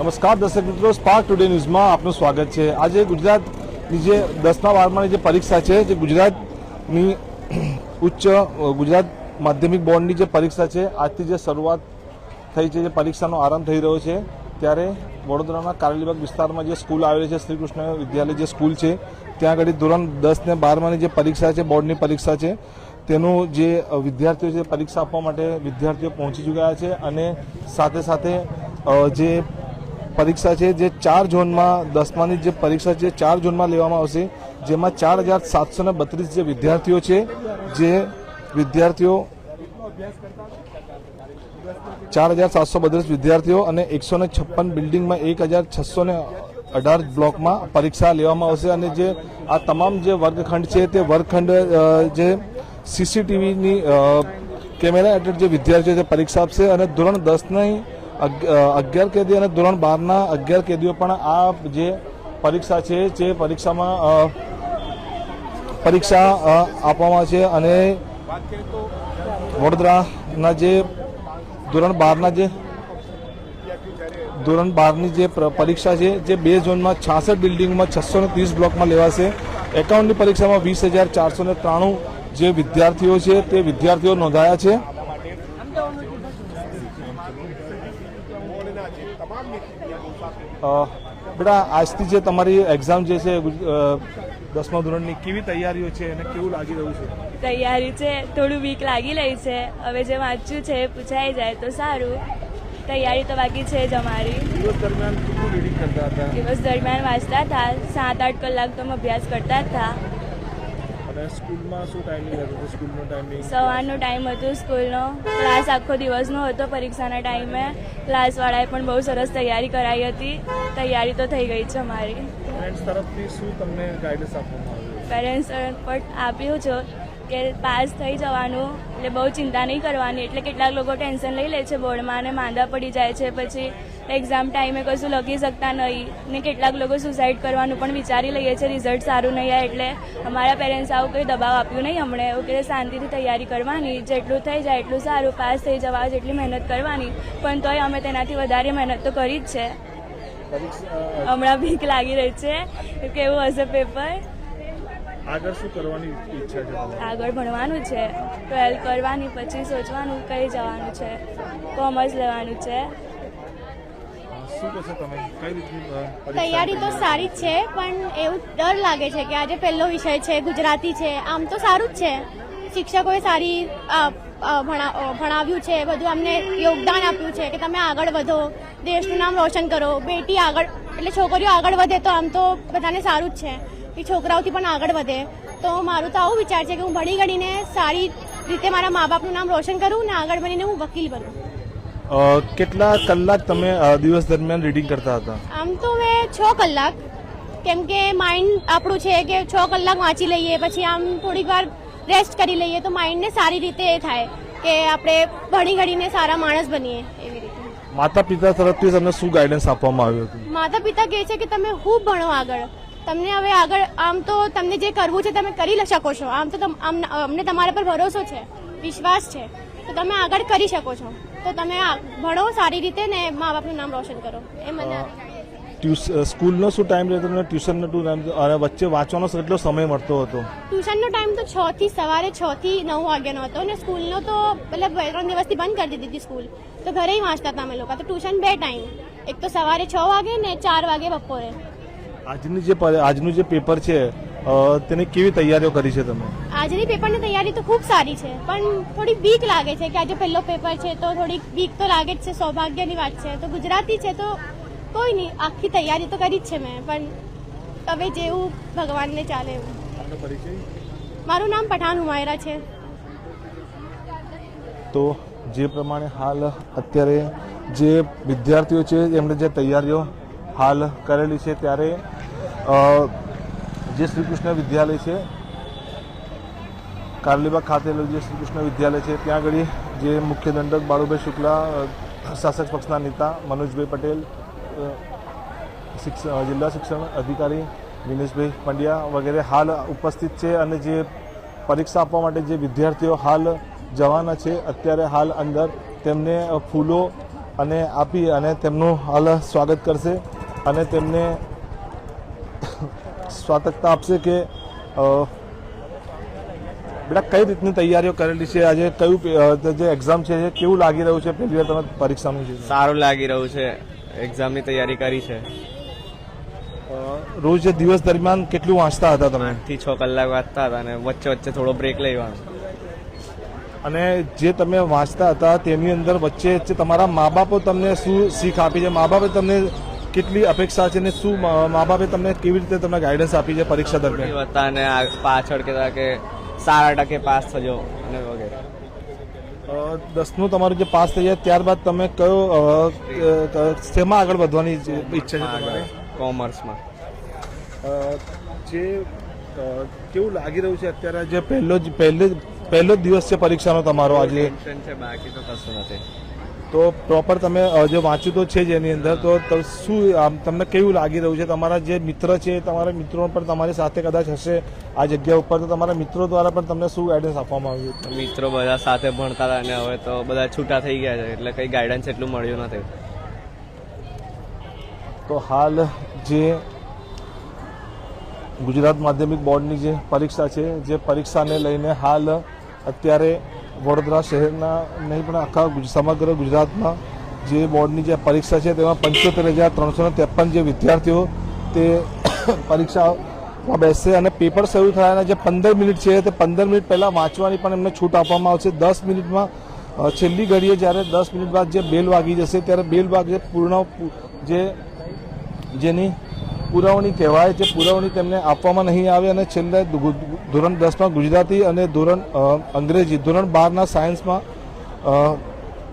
નમસ્કાર દર્શક મિત્રો સ્પાર્ક ટુડે ન્યૂઝમાં આપનું સ્વાગત છે. આજે ગુજરાતની જે દસમા બારમાની જે પરીક્ષા છે, જે ગુજરાતની ઉચ્ચ ગુજરાત માધ્યમિક બોર્ડની જે પરીક્ષા છે, આજથી જે શરૂઆત થઈ છે, જે પરીક્ષાનો આરંભ થઈ રહ્યો છે, ત્યારે વડોદરાના કારેલીબાગ વિસ્તારમાં જે સ્કૂલ આવેલી છે, શ્રી કૃષ્ણ વિદ્યાલય જે સ્કૂલ છે, ત્યાં આગળ ધોરણ દસ ને બારમાની જે પરીક્ષા છે, બોર્ડની પરીક્ષા છે, તેનું જે વિદ્યાર્થીઓ છે, પરીક્ષા આપવા માટે વિદ્યાર્થીઓ પહોંચી ચૂક્યા છે અને સાથે સાથે જે પરીક્ષા છે જે ચાર ઝોનમાં, દસમાની જે પરીક્ષા છે, ચાર ઝોનમાં લેવામાં આવશે, જેમાં ચાર હજાર સાતસો ને બત્રીસ જે વિદ્યાર્થીઓ છે, જે વિદ્યાર્થીઓ ચાર હજાર સાતસો બત્રીસ વિદ્યાર્થીઓ અને એકસો ને છપ્પન બિલ્ડિંગમાં એક હજાર છસો ને અઢાર બ્લોકમાં પરીક્ષા લેવામાં આવશે અને જે આ તમામ જે વર્ગખંડ છે તે વર્ગખંડ જે સીસીટીવીની કેમેરા હેઠળ જે વિદ્યાર્થીઓ છે પરીક્ષા આપશે અને ધોરણ દસની અગિયાર કેદી અને ધોરણ બારના અગિયાર કેદીઓ પણ આ જે પરીક્ષા છે, જે પરીક્ષામાં પરીક્ષા આપવામાં છે અને વડોદરાના જે ધોરણ બારના જે ધોરણ બારની જે પરીક્ષા છે, જે બે ઝોનમાં છાસઠ બિલ્ડિંગમાં છસો ને ત્રીસ બ્લોકમાં લેવાશે. એકાઉન્ટની પરીક્ષામાં વીસ હજાર ચારસો ને ત્રાણું જે વિદ્યાર્થીઓ છે, તે વિદ્યાર્થીઓ નોંધાયા છે. બેટા આજથી જે તમારી એક્ઝામ જે છે દસમા ધોરણની કેવી તૈયારીઓ છે અને કેવું લાગી રહ્યું છે? તૈયારી છે થોડું વીક લાગી રહી છે. હવે જે વાંચ્યું છે પૂછાઈ જાય તો સારું. તૈયારી તો બાકી છે જ અમારી. દિવસ દરમિયાન કેટલું રીડિંગ કરતા હતા? દિવસ દરમિયાન વાંચતા હતા. સાત આઠ કલાક તો અમે અભ્યાસ કરતા હતા. સ્કૂલમાં શું ટાઈમિંગ હતો? સ્કૂલનો ટાઈમિંગ સવારનો ટાઈમ હતો સ્કૂલનો. ક્લાસ આખો દિવસનો હતો પરીક્ષાના ટાઈમે. ક્લાસવાળાએ પણ બહુ સરસ તૈયારી કરાવી હતી. તૈયારી તો થઈ ગઈ છે અમારી. ફ્રેન્ડ્સ તરફથી શું તમને ગાઈડન્સ આપવામાં આવ્યું? પેરેન્ટ્સ પણ આપ્યું છે. કે પાસ થઈ જવાનું એટલે બહુ ચિંતા નહીં કરવાની. એટલે કેટલાક લોકો ટેન્શન લઈ લે છે બોર્ડમાં અને માંદા પડી જાય છે. પછી એક્ઝામ ટાઈમે કશું લખી શકતા નહીં ને કેટલાક લોકો સુસાઇડ કરવાનું પણ વિચારી લઈએ છે. રિઝલ્ટ સારું નહીં આવે એટલે અમારા પેરેન્ટ્સ આવું કંઈ દબાવ આપ્યું નહીં હમણે એવું કે શાંતિથી તૈયારી કરવાની જેટલું થઈ જાય એટલું સારું પાસ થઈ જવા જેટલી મહેનત કરવાની. પણ તોય અમે તેનાથી વધારે મહેનત તો કરી જ છે. હમણાં બીક લાગી રહી છે કેવું હશે પેપર આગળ શું કરવાની ઈચ્છા છે આગળ ભણવાનું છે ટ્વેલ્થ કરવાની પછી સોચવાનું કઈ જવાનું છે કોમર્સ લેવાનું છે. તૈયારી તો સારી જ છે પણ એવું ડર લાગે છે કે આજે પહેલો વિષય છે ગુજરાતી છે આમ તો સારું જ છે. શિક્ષકોએ સારી ભણાવ્યું છે બધું અમને યોગદાન આપ્યું છે કે તમે આગળ વધો દેશનું નામ રોશન કરો બેટી આગળ એટલે છોકરીઓ આગળ વધે તો આમ તો બધાને સારું જ છે. કે છોકરાઓથી પણ આગળ વધે. તો મારું તો આવું વિચાર છે કે હું ભણી ગણીને સારી રીતે મારા મા બાપનું નામ રોશન કરું ને આગળ બનીને હું વકીલ બનું. કેટલા કલાક તમે દિવસ દરમિયાન રીડિંગ કરતા હતા? આમ તો મેં છ કલાક. કેમ કે માઇન્ડ આપણું છે કે છ કલાક વાંચી લઈએ પછી આમ થોડીક વાર રેસ્ટ કરી લઈએ તો માઇન્ડને સારી રીતે એ થાય કે આપણે ભણી ઘડીને સારા માણસ બનીએ એવી રીતે. માતા પિતા તરફથી તમને શું ગાઈડન્સ આપવામાં આવ્યું હતું? માતા પિતા કહે છે કે તમે ખૂબ ભણો આગળ. તમને હવે આગળ આમ તો તમને જે કરવું છે તમે કરી શકો છો. આમ તો આમ- અમને તમારા પર ભરોસો છે વિશ્વાસ છે. તો તમે આગળ કરી શકો છો. તો તમે ભણો સારી રીતે ને મા બાપનું નામ રોશન કરો. એ મને સ્કૂલનો શું ટાઈમ રહેતો? અને ટ્યુશનનો ટાઈમ અને વચ્ચે વાંચવાનો કેટલો સમય મળતો હતો? ટ્યુશનનો ટાઈમ તો છ થી સવારે છ થી નવ વાગ્યાનો હતો અને સ્કૂલનો તો મતલબ બે ત્રણ દિવસથી બંધ કરી દીધી સ્કૂલ. તો ઘરે વાંચતા હતા અમે લોકો. તો ટ્યુશન બે ટાઈમ. એક તો સવારે છ વાગે ને ચાર વાગે બપોરે. આજની જે આજનું જે પેપર છે તેની કેવી તૈયારીઓ કરી છે તમે? આજની પેપરની તૈયારી તો ખૂબ સારી છે પણ થોડી બીક લાગે છે કે આજે પહેલો પેપર છે તો થોડીક બીક તો લાગે જ છે સૌભાગ્યની વાત છે. તો ગુજરાતી છે તો કોઈ નહીં આખી તૈયારી તો કરી જ છે મેં પણ હવે જેવું ભગવાનને ચાલે એવું. મારું નામ પઠાણ હુમાયરા છે. તો જે પ્રમાણે હાલ અત્યારે જે વિદ્યાર્થીઓ છે એમણે જે તૈયારીઓ હાલ કરેલી છે ત્યારે જે શ્રી કૃષ્ણ વિદ્યાલય છે, કારલીબાગ ખાતેલું જે શ્રી કૃષ્ણ વિદ્યાલય છે, ત્યાં આગળ જે મુખ્ય દંડક બાળુભાઈ શુક્લા શાસક પક્ષના નેતા મનોજભાઈ પટેલ શિક્ષણ જિલ્લા શિક્ષણ અધિકારી દિનેશભાઈ પંડ્યા વગેરે હાલ ઉપસ્થિત છે અને જે પરીક્ષા આપવા માટે જે વિદ્યાર્થીઓ હાલ જવાના છે, અત્યારે હાલ અંદર તેમને ફૂલો અને આપી અને તેમનું હાલ સ્વાગત કરશે અને તેમને સ્વાગતતા આપશે કે બેટા કઈ રીતની તૈયારીઓ કરેલી છે આજે કયું જે એક્ઝામ છે કેવું લાગી રહ્યું છે પહેલી વાર તમે પરીક્ષાનું છે સારું લાગી રહ્યું છે એક્ઝામની તૈયારી કરી છે રોજ દિવસ દરમિયાન કેટલું વાંચતા હતા તમે થી છ કલાક વાંચતા હતા અને વચ્ચે વચ્ચે થોડો બ્રેક લેવાનો અને જે તમે વાંચતા હતા તેની અંદર વચ્ચે વચ્ચે તમારા મા બાપો તમને શું શીખ આપી છે? મા બાપે તમને કેટલી અપેક્ષા છે ને શું મા બાપે તમને કેવી રીતે તમને ગાઈડન્સ આપી છે પરીક્ષા દરમિયાન? હતા અને પાછળ કહેતા કે સારા ટકે પાસ થજો અને વગેરે. દસનું તમારું જે પાસ થઈ જાય ત્યારબાદ તમે કયો શેમાં આગળ વધવાની ઈચ્છા છે તમારે? કોમર્સમાં. જે કેવું લાગી રહ્યું છે અત્યારે? જે પહેલો જ પહેલે પહેલો જ દિવસ છે પરીક્ષાનો તમારો આજે. છે બાકી તો કશું નથી. તો પ્રોપર તમે જો વાંચ્યું તો છે જ એની અંદર. તો શું તમને કેવું લાગી રહ્યું છે? તમારા જે મિત્ર છે તમારા મિત્રો પણ તમારી સાથે કદાચ હશે આ જગ્યા ઉપર. તો તમારા મિત્રો દ્વારા પણ તમને શું ગાઈડન્સ આપવામાં આવ્યું? મિત્રો બધા સાથે ભણતા હતા અને હવે તો બધા છૂટા થઈ ગયા છે એટલે કઈ ગાઈડન્સ એટલું મળ્યું નથી. તો હાલ જે ગુજરાત માધ્યમિક બોર્ડની જે પરીક્ષા છે જે પરીક્ષાને લઈને હાલ અત્યારે વડોદરા શહેરના નહીં, પણ આખા સમગ્ર ગુજરાતમાં જે બોર્ડની જે પરીક્ષા છે, તેમાં પંચોતેર હજાર ત્રણસો ત્રેપન જે વિદ્યાર્થીઓ તે પરીક્ષામાં બેસશે અને પેપર શરૂ થયાના જે પંદર મિનિટ છે, તે પંદર મિનિટ પહેલાં વાંચવાની પણ એમને છૂટ આપવામાં આવશે. દસ મિનિટમાં છેલ્લી ઘડીએ જ્યારે દસ મિનિટ બાદ જે બેલ વાગી જશે, ત્યારે બેલ વાગે પૂર્ણ, જે, જેની પુરવણી કહેવાય જે પુરવણી તેમને આપવામાં નહીં આવે અને છેલ્લે ધોરણ દસમાં ગુજરાતી અને ધોરણ અંગ્રેજી, ધોરણ બારના સાયન્સમાં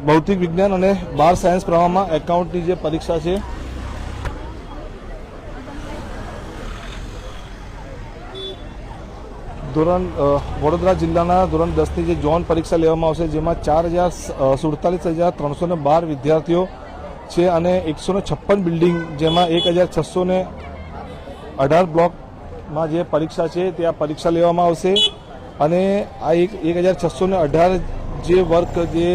ભૌતિક વિજ્ઞાન અને બાર સાયન્સ પ્રવાહમાં એકાઉન્ટની જે પરીક્ષા છે. ધોરણ વડોદરા જિલ્લાના ધોરણ દસની જે જોન પરીક્ષા લેવામાં આવશે, જેમાં ચાર હજાર સુડતાલીસ હજાર ત્રણસો બાર વિદ્યાર્થીઓ છે અને એકસો છપ્પન બિલ્ડિંગ, જેમાં એક હજાર છસો ને અઢાર બ્લોકમાં જે પરીક્ષા છે તે આ પરીક્ષા લેવામાં આવશે. અને આ એક એક હજાર છસો ને અઢાર જે વર્ક, જે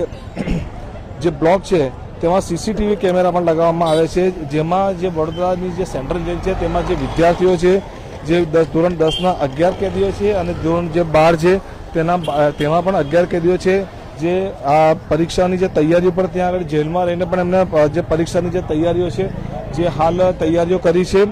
જે બ્લોક છે, તેમાં સીસીટીવી કેમેરા પણ લગાવવામાં આવે છે. જેમાં જે વડોદરાની જે સેન્ટ્રલ જેલ છે, તેમાં જે વિદ્યાર્થીઓ છે, જે દસ, ધોરણ દસના અગિયાર કેદીઓ છે અને ધોરણ જે બાર છે, તેના તેમાં પણ અગિયાર કેદીઓ છે. જે આ પરીક્ષાની જે તૈયારીઓ પણ ત્યાં આગળ જેલમાં રહીને પણ એમને, જે પરીક્ષાની જે તૈયારીઓ છે, જે હાલ તૈયારીઓ કરી છે.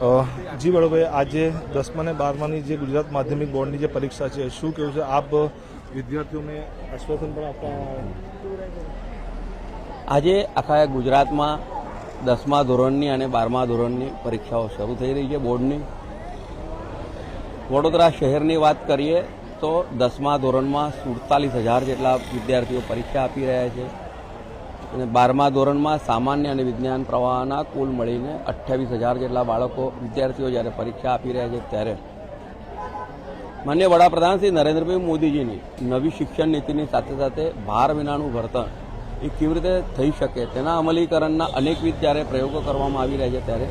અ, જી વડોભાઈ આજે દસમા ને બારમાની જે ગુજરાત માધ્યમિક બોર્ડની જે પરીક્ષા છે શું કેવું છે? આપ વિદ્યાર્થીઓને આશ્વાસન પણ આપવા આજે આખા ગુજરાતમાં દસમા ધોરણની અને બારમા ધોરણની પરીક્ષાઓ શરૂ થઈ રહી છે બોર્ડની. વડોદરા શહેરની વાત કરીએ તો દસમા ધોરણમાં સુડતાલીસ હજાર જેટલા વિદ્યાર્થીઓ પરીક્ષા આપી રહ્યા છે. અને બારમા ધોરણમાં સામાન્ય અને વિજ્ઞાન પ્રવાહના કુલ મળીને અઠ્યાવીસ હજાર જેટલા બાળકો વિદ્યાર્થીઓ જ્યારે પરીક્ષા આપી રહ્યા છે ત્યારે. માન્ય વડાપ્રધાન શ્રી નરેન્દ્રભાઈ મોદીજીની નવી શિક્ષણ નીતિની સાથે સાથે ભાર વિનાનું વર્તન એ કેવી રીતે થઈ શકે તેના અમલીકરણના અનેકવિધ જ્યારે પ્રયોગો કરવામાં આવી રહ્યા છે ત્યારે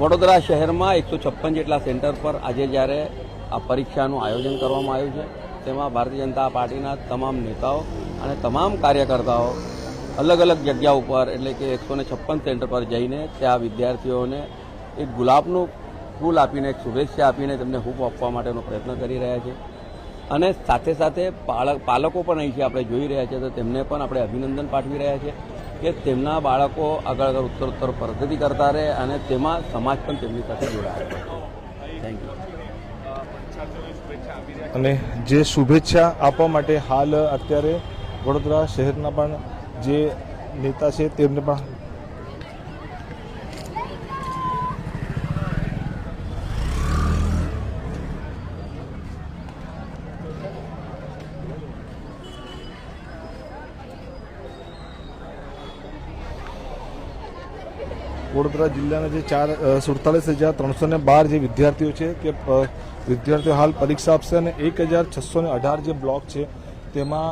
વડોદરા શહેરમાં એકસો છપ્પન જેટલા સેન્ટર પર આજે જ્યારે આ પરીક્ષાનું આયોજન કરવામાં આવ્યું છે, તેમાં ભારતીય જનતા પાર્ટીના તમામ નેતાઓ અને તમામ કાર્યકર્તાઓ અલગ અલગ જગ્યા ઉપર, એટલે કે એકસો છપ્પન સેન્ટર પર જઈને ત્યાં વિદ્યાર્થીઓને એક ગુલાબનું ફૂલ આપીને, એક શુભેચ્છા આપીને તેમને હૂપ આપવા માટેનો પ્રયત્ન કરી રહ્યા છે. અને સાથે સાથે પાલક, પાલકો પણ અહીંથી આપણે જોઈ રહ્યા છીએ તો તેમને પણ આપણે અભિનંદન પાઠવી રહ્યા છીએ કે તેમના બાળકો આગળ આગળ ઉત્તરોત્તર પ્રગતિ કરતા રહે અને તેમાં સમાજ પણ તેમની સાથે જોડાય. થેન્ક યુ અને જે શુભેચ્છા આપવા માટે હાલ અત્યારે વડોદરા શહેરના પણ જે નેતા છે તેમને પણ વડોદરા જિલ્લાના જે ચાર સુડતાલીસ હજાર ત્રણસો ને બાર જે વિદ્યાર્થીઓ છે કે વિદ્યાર્થીઓ હાલ પરીક્ષા આપશે અને એક હજાર છસો ને અઢાર જે બ્લોક છે, તેમાં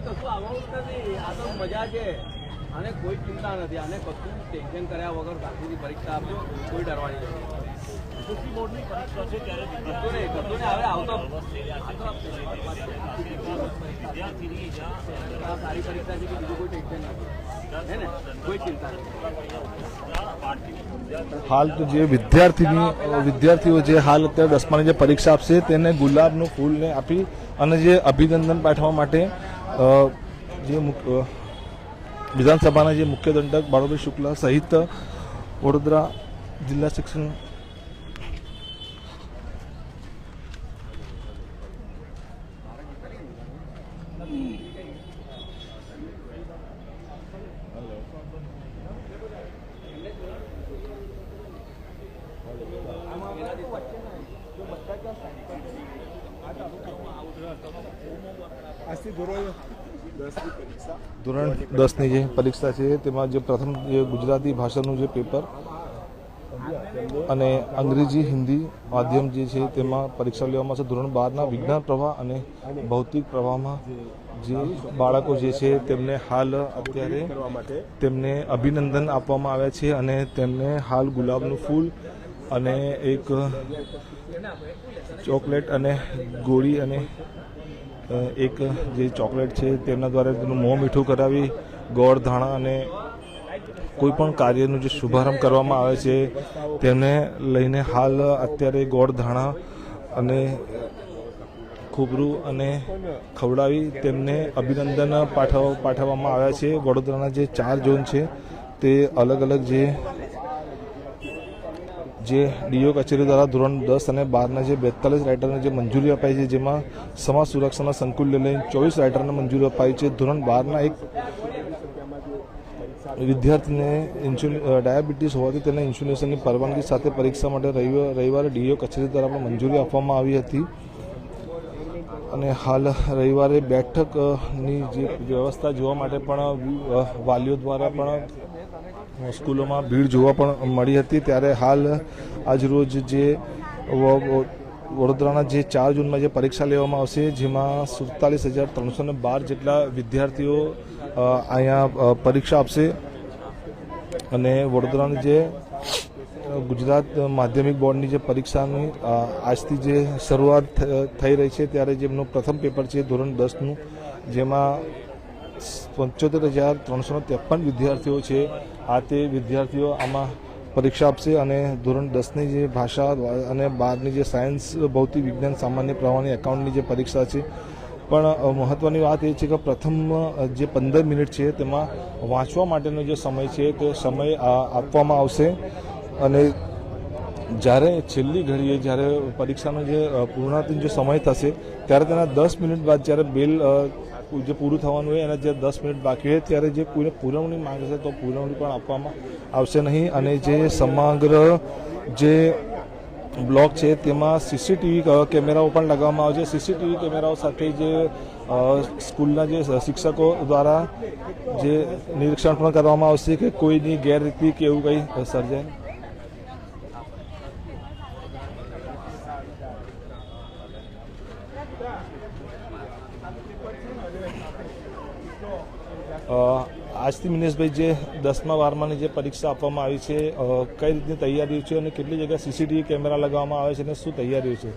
કશું આવવાનું નથી આ તો મજા છે અને કોઈ ચિંતા નથી આને કશું ટેન્શન કર્યા વગર બાકીની પરીક્ષા આપજો કોઈ ડરવાની નથી કશું નહીં, કશું નહીં. હવે આવતો જ્યાં સારી પરીક્ષા છે કે બીજું કોઈ ટેન્શન નથી કોઈ ચિંતા નથી હાલ તો જે વિદ્યાર્થીની વિદ્યાર્થીઓ જે હાલ અત્યારે દસમાની જે પરીક્ષા આપશે તેને ગુલાબનું ફૂલને આપી અને જે અભિનંદન પાઠવવા માટે જે વિધાનસભાના જે મુખ્ય દંડક બાળુભાઈ શુક્લા સહિત વડોદરા જિલ્લા શિક્ષણ ધોરણ દસની જે પરીક્ષા છે, તેમાં જે પ્રથમ જે ગુજરાતી ભાષાનું જે પેપર અને અંગ્રેજી, હિન્દી માધ્યમ જે છે, તેમાં પરીક્ષા લેવામાં આવશે ધોરણ બારના વિજ્ઞાન પ્રવાહ અને ભૌતિક પ્રવાહમાં જે બાળકો જે છે, તેમને હાલ અત્યારે તેમને અભિનંદન આપવામાં આવ્યા છે અને તેમને હાલ ગુલાબનું ફૂલ અને એક ચોકલેટ અને ગોળી અને એક જે ચોકલેટ છે, તેમના દ્વારા તેનું મોં મીઠું કરાવી ગોળ ધાણા અને કોઈ પણ કાર્યનું જે શુભારંભ કરવામાં આવે છે તેમને લઈને હાલ અત્યારે ગોળધાણા અને ખુબરું અને ખવડાવી તેમને અભિનંદન પાઠવ પાઠવવામાં આવ્યા છે. વડોદરાના જે ચાર ઝોન છે, તે અલગ અલગ જે જે ડીઓ કચેરી દ્વારા ધોરણ દસ અને બારના જે બેતાલીસ રાઇટરને જે મંજૂરી અપાઈ છે, જેમાં સમાજ સુરક્ષાના સંકુલને લઈને ચોવીસ રાઇટરને મંજૂરી અપાઈ છે. ધોરણ બારના એક વિદ્યાર્થીને ડાયાબિટીસ હોવાથી તેને ઇન્સ્યુલેશનની પરવાનગી સાથે પરીક્ષા માટે રવિવારે ડીઓ કચેરી દ્વારા પણ મંજૂરી આપવામાં આવી હતી. અને હાલ રવિવારે બેઠકની જે વ્યવસ્થા જોવા માટે પણ વાલીઓ દ્વારા પણ સ્કૂલોમાં ભીડ જોવા પણ મળી હતી. ત્યારે હાલ આજરોજ જે વડોદરાના જે ચાર જૂનમાં જે પરીક્ષા લેવામાં આવશે, જેમાં સુડતાલીસ હજાર ત્રણસો ને બાર જેટલા વિદ્યાર્થીઓ અહીંયા પરીક્ષા આપશે. અને વડોદરાની જે ગુજરાત માધ્યમિક બોર્ડની જે પરીક્ષાની આજથી જે શરૂઆત થઈ રહી છે, ત્યારે જેમનું પ્રથમ પેપર છે, ધોરણ દસનું, જેમાં પંચોતેર હજાર ત્રણસો ત્રેપન વિદ્યાર્થીઓ છે. આ તે વિદ્યાર્થીઓ આમાં પરીક્ષા આપશે અને ધોરણ દસની જે ભાષા અને બારની જે સાયન્સ, ભૌતિક વિજ્ઞાન, સામાન્ય પ્રવાહની એકાઉન્ટની જે પરીક્ષા છે, પણ મહત્વની વાત એ છે કે પ્રથમ જે પંદર મિનિટ છે તેમાં વાંચવા માટેનો જે સમય છે તે સમય આપવામાં આવશે. અને જ્યારે છેલ્લી ઘડીએ જ્યારે પરીક્ષાનો જે પૂર્ણાતિન જે સમય થશે, ત્યારે તેના દસ મિનિટ બાદ જ્યારે બેલ જે પૂરું થવાનું હોય એના જે દસ મિનિટ બાકી હોય ત્યારે જે પુરવણી માંગે છે તો પુરવણી પણ આપવામાં આવશે નહીં. અને જે સમગ્ર જે બ્લોક છે તેમાં સીસીટીવી કેમેરાઓ પણ લગાવવામાં આવશે. સીસીટીવી કેમેરાઓ સાથે જે સ્કૂલના જે શિક્ષકો દ્વારા જે નિરીક્ષણ પણ કરવામાં આવશે કે કોઈની ગેરરીતિ કે એવું કંઈ સર્જાય નહીં. અ, આજથી મિનેશભાઈ જે દસમા બારમાની જે પરીક્ષા આપવામાં આવી છે કઈ રીતની તૈયારીઓ છે અને કેટલી જગ્યાએ સીસીટીવી કેમેરા લગાવવામાં આવે છે અને શું તૈયારીઓ છે?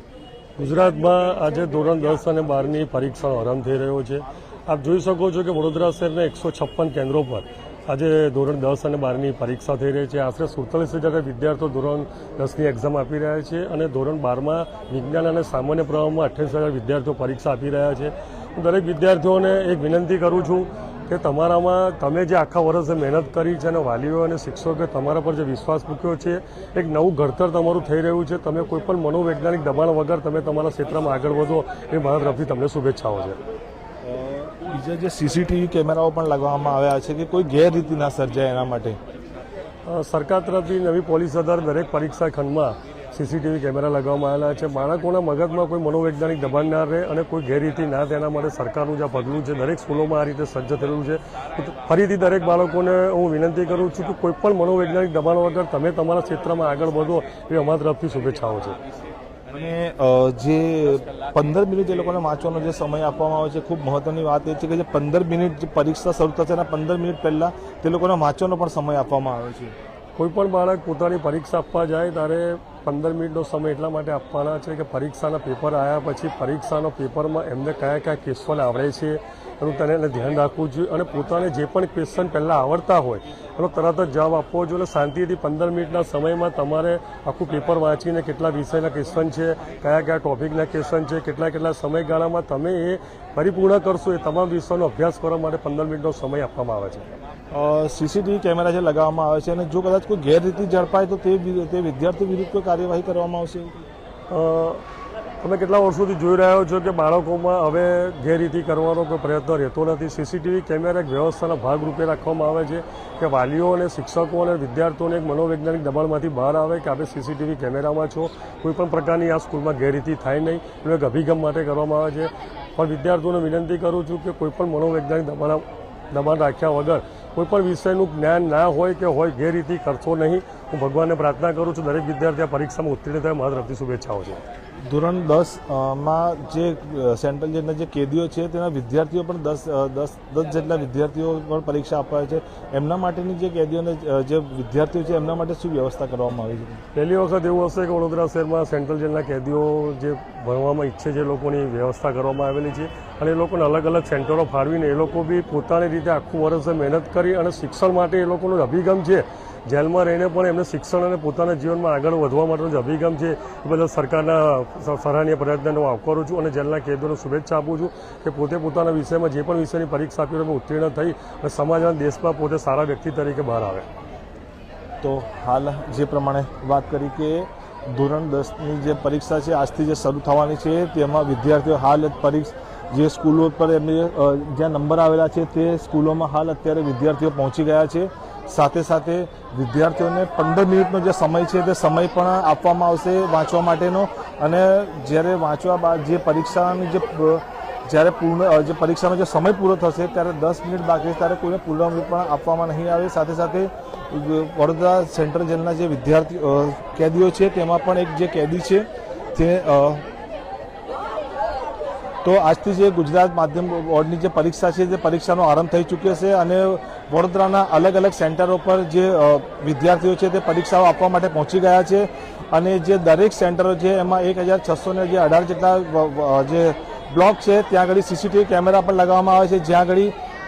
ગુજરાતમાં આજે ધોરણ દસ અને બારની પરીક્ષાનો આરંભ થઈ રહ્યો છે. આપ જોઈ શકો છો કે વડોદરા શહેરના એકસો છપ્પન કેન્દ્રો પર આજે ધોરણ દસ અને બારની પરીક્ષા થઈ રહી છે. આશરે સુડતાલીસ હજાર વિદ્યાર્થીઓ ધોરણ દસની એક્ઝામ આપી રહ્યા છે અને ધોરણ બારમાં વિજ્ઞાન અને સામાન્ય પ્રવાહમાં અઠ્યાવીસ હજાર વિદ્યાર્થીઓ પરીક્ષા આપી રહ્યા છે. હું દરેક વિદ્યાર્થીઓને એક વિનંતી કરું છું કે તમારામાં તમે જે આખા વર્ષે મહેનત કરી છે અને વાલીઓ અને શિક્ષકોએ તમારા પર જે વિશ્વાસ મૂક્યો છે એક નવું ઘડતર તમારું થઈ રહ્યું છે તમે કોઈપણ મનોવૈજ્ઞાનિક દબાણ વગર તમે તમારા ક્ષેત્રમાં આગળ વધો એ મારા તરફથી તમને શુભેચ્છાઓ છે. બીજા જે સીસીટીવી કેમેરાઓ પણ લગાવવામાં આવ્યા છે કે કોઈ ગેરરીતિ ના સર્જાય એના માટે? સરકાર તરફથી નવી પોલીસ આધાર દરેક પરીક્ષા ખંડમાં સીસીટીવી કેમેરા લગાવવામાં આવેલા છે. બાળકોના મગજમાં કોઈ મનોવૈજ્ઞાનિક દબાણ ના રહે અને કોઈ ગેરરીતિ ના તેના માટે સરકારનું જે પગલું છે દરેક સ્કૂલોમાં આ રીતે સજ્જ થયેલું છે. ફરીથી દરેક બાળકોને હું વિનંતી કરું છું કે કોઈ પણ મનોવૈજ્ઞાનિક દબાણ વગર તમે તમારા ક્ષેત્રમાં આગળ વધો એ અમારા તરફથી શુભેચ્છાઓ છે. અને જે પંદર મિનિટ એ લોકોને વાંચવાનો જે સમય આપવામાં આવે છે ખૂબ મહત્વની વાત એ છે કે જે પંદર મિનિટ જે પરીક્ષા શરૂ થશે એના પંદર મિનિટ પહેલાં તે લોકોને વાંચવાનો પણ સમય આપવામાં આવે છે. કોઈ પણ બાળક પોતાની પરીક્ષા આપવા જાય ત્યારે પંદર મિનિટનો સમય એટલા માટે આપવાના છે કે પરીક્ષાના પેપર આવ્યા પછી પરીક્ષાનો પેપરમાં એમને કયા કયા ક્વેશ્ચન આવડે છે એનું તેને એને ધ્યાન રાખવું જોઈએ અને પોતાને જે પણ ક્વેશ્ચન પહેલાં આવડતા હોય, એનો તરત જ જવાબ આપવો જોઈએ અને શાંતિથી પંદર મિનિટના સમયમાં તમારે આખું પેપર વાંચીને કેટલા વિષયના ક્વેશ્ચન છે, કયા કયા ટોપિકના ક્વેશ્ચન છે, કેટલા કેટલા સમયગાળામાં તમે એ પરિપૂર્ણ કરશો એ તમામ વિષયનો અભ્યાસ કરવા માટે પંદર મિનિટનો સમય આપવામાં આવે છે. સીસીટીવી કેમેરા જે લગાવવામાં આવે છે અને જો કદાચ કોઈ ગેરરીતિ ઝડપાય તો તે તે વિદ્યાર્થી વિરુદ્ધ કોઈ કાર્યવાહી કરવામાં આવશે તમે કેટલા વર્ષોથી જોઈ રહ્યો છો કે બાળકોમાં હવે ગેરરીતિ કરવાનો કોઈ પ્રયત્ન રહેતો નથી? સીસીટીવી કેમેરા એક વ્યવસ્થાના ભાગરૂપે રાખવામાં આવે છે કે વાલીઓ અને શિક્ષકો અને વિદ્યાર્થીઓને એક મનોવૈજ્ઞાનિક દબાણમાંથી બહાર આવે કે આપણે સીસીટીવી કેમેરામાં છો? કોઈપણ પ્રકારની આ સ્કૂલમાં ગેરરીતિ થાય નહીં એનો એક અભિગમ માટે કરવામાં આવે છે. પણ વિદ્યાર્થીઓને વિનંતી કરું છું કે કોઈપણ મનોવૈજ્ઞાનિક દબાણ દબાણ રાખ્યા વગર કોઈપણ વિષયનું જ્ઞાન ના હોય કે હોય ગેરરીતિ કરશો નહીં. હું ભગવાનને પ્રાર્થના કરું છું, દરેક વિદ્યાર્થી આ પરીક્ષામાં ઉત્તીર્ણ થાય. મારા તરફથી શુભેચ્છાઓ છે. ધોરણ દસમાં જે સેન્ટ્રલ જેટના જે કેદીઓ છે, તેના વિદ્યાર્થીઓ પણ દસ દસ દસ જેટલા વિદ્યાર્થીઓ પણ પરીક્ષા આપવા છે. એમના માટેની જે કેદીઓને જે વિદ્યાર્થીઓ છે, એમના માટે શું વ્યવસ્થા કરવામાં આવી છે? પહેલી વખત એવું હશે કે વડોદરા શહેરમાં સેન્ટ્રલ જેલના કેદીઓ જે ભણવામાં ઈચ્છે છે લોકોની વ્યવસ્થા કરવામાં આવેલી છે. અને એ લોકોને અલગ અલગ સેન્ટરો ફાળવીને એ લોકો બી પોતાની રીતે આખું વર્ષે મહેનત કરી અને શિક્ષણ માટે એ લોકોનો અભિગમ છે. જેલમાં રહીને પણ એમને શિક્ષણ અને પોતાના જીવનમાં આગળ વધવા માટેનો જે અભિગમ છે. એ બદલ સરકારના સરાહનીય પ્રયત્નને હું આવકારું છું અને જેલના કેદીઓને શુભેચ્છા આપું છું કે પોતે પોતાના વિષયમાં જે પણ વિષયની પરીક્ષા આપી એમાં ઉત્તીર્ણ થઈ અને સમાજ અને દેશમાં પોતે સારા વ્યક્તિ તરીકે બહાર આવે. તો હાલ જે પ્રમાણે વાત કરી કે ધોરણ દસની જે પરીક્ષા છે, આજથી જે શરૂ થવાની છે, તેમાં વિદ્યાર્થીઓ હાલ પરીક્ષા, જે સ્કૂલો પર એમને જ્યાં નંબર આવેલા છે તે સ્કૂલોમાં હાલ અત્યારે વિદ્યાર્થીઓ પહોંચી ગયા છે. સાથે સાથે વિદ્યાર્થીઓને પંદર મિનિટનો જે સમય છે તે સમય પણ આપવામાં આવશે વાંચવા માટેનો. અને જ્યારે વાંચવા બાદ જે પરીક્ષાની જે જ્યારે પૂર્ણ જે પરીક્ષાનો જે સમય પૂરો થશે ત્યારે દસ મિનિટ બાકી ત્યારે કોઈને પુરવણી પણ આપવામાં નહીં આવે. સાથે સાથે વડોદરા સેન્ટ્રલ જેલના જે વિદ્યાર્થી કેદીઓ છે તેમાં પણ એક જે કેદી છે તે તો આજથી જે ગુજરાત માધ્યમ બોર્ડની જે પરીક્ષા છે તે પરીક્ષાનો આરંભ થઈ ચૂક્યો છે અને વડોદરાના અલગ અલગ સેન્ટરો પર જે વિદ્યાર્થીઓ છે તે પરીક્ષાઓ આપવા માટે પહોંચી ગયા છે અને જે દરેક સેન્ટરો છે એમાં એક હજાર છસો ને જે અઢાર જેટલા જે બ્લોક છે ત્યાં આગળ સીસીટીવી કેમેરા પણ લગાવવામાં આવે છે, જ્યાં આગળ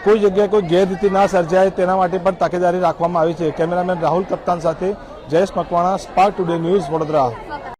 કોઈ જગ્યાએ કોઈ ગેરરીતિ ના સર્જાય તેના માટે પણ તકેદારી રાખવામાં આવી છે. કેમેરામેન રાહુલ કપ્તાન સાથે Jayesh Makwana, spark today news Vadodara.